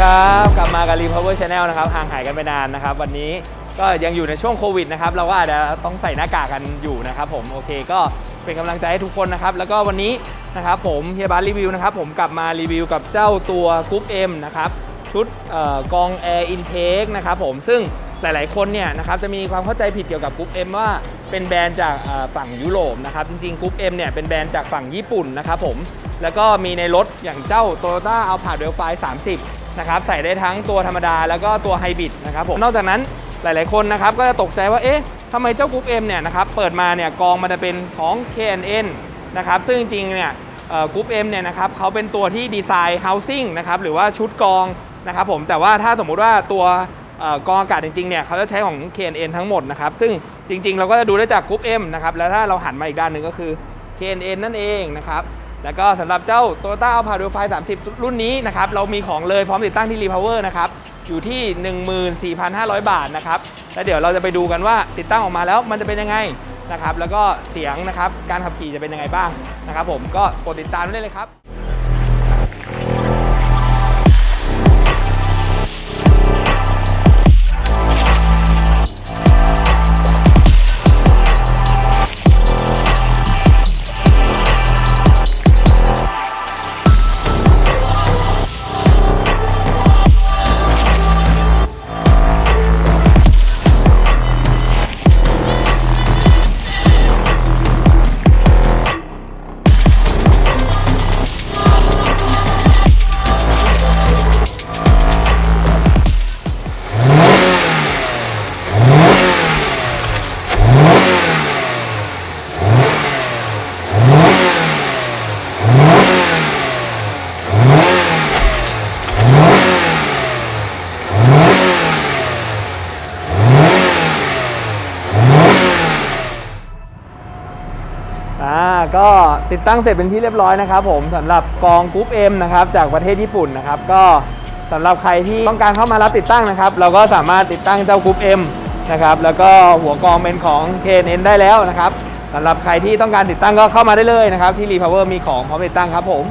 ครับกลับมากับ Repower Channel นะครับห่างหายกันไปนานนะครับ วันนี้ก็ยังอยู่ในช่วงโควิดนะครับเราก็อาจจะต้องใส่หน้ากากกันอยู่นะครับผมโอเคก็เป็นกำลังใจให้ทุกคนนะครับ แล้วก็วันนี้นะครับผมเฮียบาร์รีวิวนะครับผมกลับมารีวิวกับเจ้าตัวกรุ๊ป M นะครับชุดออกรอง Air Intake นะครับผมซึ่งหลาย ๆ คนเนี่ยนะครับจะมีความเข้าใจผิดเกี่ยวกับกรุ๊ป M ว่าเป็นแบรนด์จากฝั่งยุโรปนะครับจริงๆกรุ๊ป M เนี่ยเป็นแบรนด์จากฝั่งญี่ปุ่นนะครับผมแล้วก็มีในรถอย่างเจ้า Toyota Alphard r a i l f i 30 นะครับใส่ได้ทั้งตัวธรรมดาแล้วก็ตัวไฮบริดนะครับผมนอกจากนั้นหลาย ๆ คนนะครับก็จะตกใจว่าเอ๊ะทำไมเจ้ากรุ๊ป M เนี่ยนะครับเปิดมาเนี่ยกองมันจะเป็นของ KNN นะครับซึ่งจริง ๆ เนี่ยกรุ๊ป M เนี่ยนะครับเขาเป็นตัวที่ดีไซน์ housing นะครับหรือว่าชุดกองนะครับผมแต่ว่าถ้าสมมุติว่าตัวเอ่อกองอากาศจริง ๆ เนี่ยเขาจะใช้ของ KNN ทั้งหมดนะครับซึ่งจริง ๆ เราก็จะดูได้จากกรุ๊ป M นะครับแล้วถ้าเราหันมาอีกด้านหนึ่งก็คือ KNN นั่นเองนะครับ แล้วก็สำหรับเจ้า Toyota Alphard r a i l f i 30 รุ่นนี้นะครับ เรามีของเลยพร้อมติดตั้งที่ Repower นะครับ อยู่ที่ 14,500 บาทนะครับ แล้วเดี๋ยวเราจะไปดูกันว่าติดตั้งออกมาแล้วมันจะเป็นยังไงนะครับ แล้วก็เสียงนะครับ การขับขี่จะเป็นยังไงบ้างนะครับผม ก็กดติดตามได้เลยครับ อ่าก็ติดตั้งเสร็จเป็นที่เรียบร้อยนะครับผมสำหรับกองกรุ๊ป M นะครับจากประเทศญี่ปุ่นนะครับ ก็สำหรับใครที่ต้องการเข้ามารับติดตั้งนะครับ เราก็สามารถติดตั้งเจ้ากรุ๊ป M นะครับแล้วก็หัวกองเป็นของ KNN ได้แล้วนะครับสำหรับใครที่ต้องการติดตั้งก็เข้ามาได้เลยนะครับที่ Repower มีของพร้อมติดตั้งครับผม